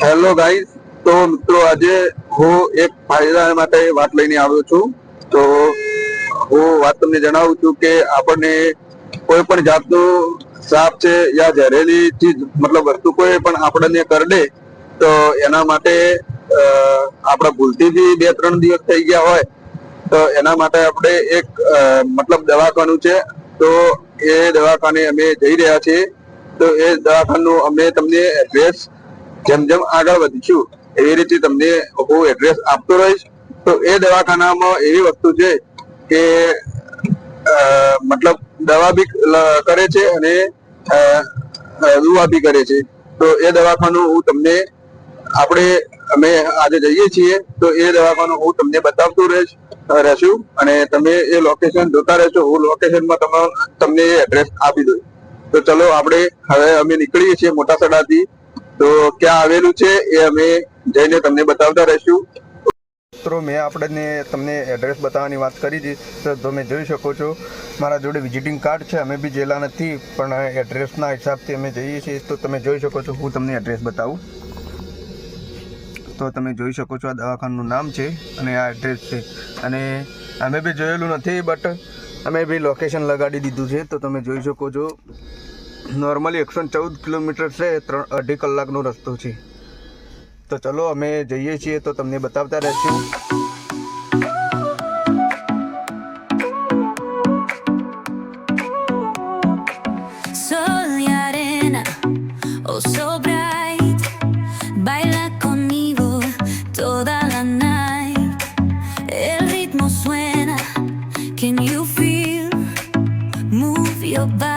Hello guys તો મિત્રો, આજે હું એક ફાયદા માટે વાત લઈને આવ્યો છું. તો હું વાત તમને જણાવું છું કે આપણને કોઈ પણ જાતનું સાપ છે યા ઝેરેલી ચીજ, મતલબ વસ્તુ કોઈ પણ આપણને કરડે, તો એના માટે આપણા ભૂલથી બી બે, ત્રણ દિવસ થઈ ગયા હોય, તો એના માટે આપણે એક મતલબ દવાખાનું છે. તો એ દવાખાને અમે જઈ રહ્યા છીએ. તો એ દવાખાનું અમે તમને એડ્રેસ જેમ જેમ આગળ વધીશું, એવી રીતે તમને હું એડ્રેસ આપતો રહીશ. તો એ દવાખાનામાં એવી વસ્તુ છે કે મતલબ દવા બી કરે છે અને દુવા બી કરે છે. તો એ દવાખાનું હું તમને, આપણે, અમે આજે જઈએ છીએ, તો એ દવાખાનું હું તમને બતાવતું રહીશ, રહેશું. અને તમે એ લોકેશન જોતા રહેશો, હું લોકેશનમાં તમારો તમને એ એડ્રેસ આપી દઉં તો ચલો, આપણે હવે અમે નીકળીએ છીએ મોટા સડાથી. તો ક્યાં આવેલું છે એ અમે જઈને તમને બતાવતા રહીશું. મિત્રો, મેં આપણને તમને એડ્રેસ બતાવવાની વાત કરી હતી તો તમે જોઈ શકો છો, મારા જોડે વિઝિટિંગ કાર્ડ છે. અમે બી જેલા નથી, પણ એડ્રેસના હિસાબથી અમે જઈએ છીએ. તો તમે જોઈ શકો છો, હું તમને એડ્રેસ બતાવું. તો તમે જોઈ શકો છો, આ દવાખાનું નામ છે અને આ એડ્રેસ છે. અને અમે બી જોયેલું નથી બટ અમે બી લોકેશન લગાડી દીધું છે. તો તમે જોઈ શકો છો નોર્મલી એકસો ચૌદ કિલોમીટર છે ત્રણ અઢી કલાકનો રસ્તો છે તો ચલો અમે જઈએ છીએ તો તમને બતાવતા રહેશું oh can you feel? Move your body,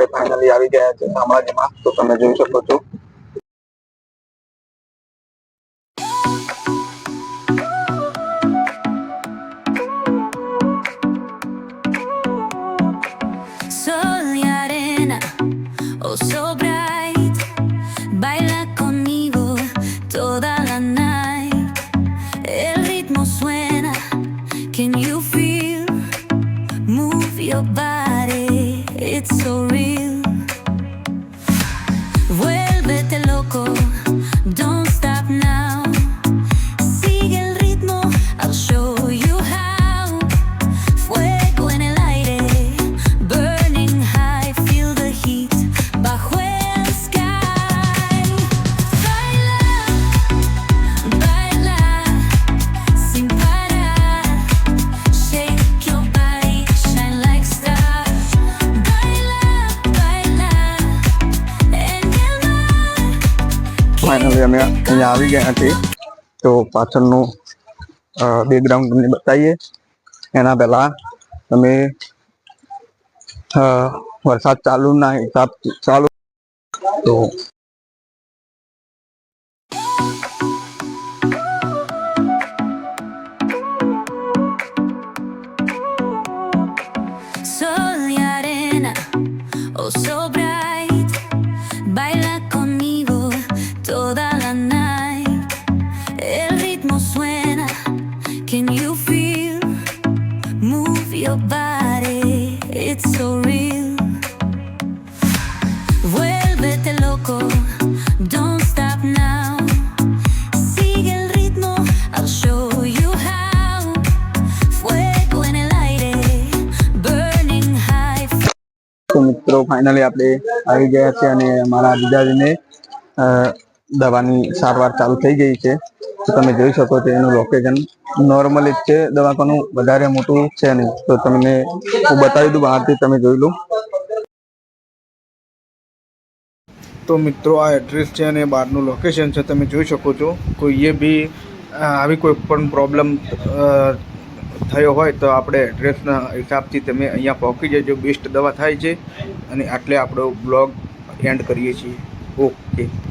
આપણે ફાઇનલી આવી ગયા છે સામ્રાજ્યમાં તો તમે જોઈ શકો છો Sol y અમે અહીંયા આવી ગયા છીએ તો પાછળનું બેકગ્રાઉન્ડ તમને બતાવીએ. એના પહેલા તમે વરસાદ ચાલુના હિસાબ ચાલુ તો મિત્રો ફાઇનલી આપણે આવી ગયા છે અને મારા જીજાજીને દવાની સારવાર ચાલુ થઈ ગઈ છે. તો તમે જોઈ શકો છો એનું લોકેશન નોર્મલી જ છે, દવાખાનું વધારે મોટું છે નહીં. તો તમને હું બતાવી દઉં, બહારથી તમે જોઈ લો. તો મિત્રો, આ એડ્રેસ છે અને બહારનું લોકેશન છે, તમે જોઈ શકો છો. કોઈએ બી આવી કોઈ પણ પ્રોબ્લેમ થયો હોય તો આપણે એડ્રેસના હિસાબથી તમે અહીંયા પહોંચી જજો. બેસ્ટ દવા થાય છે. અને આટલે આપણો બ્લોગ એન્ડ કરીએ છીએ. ઓકે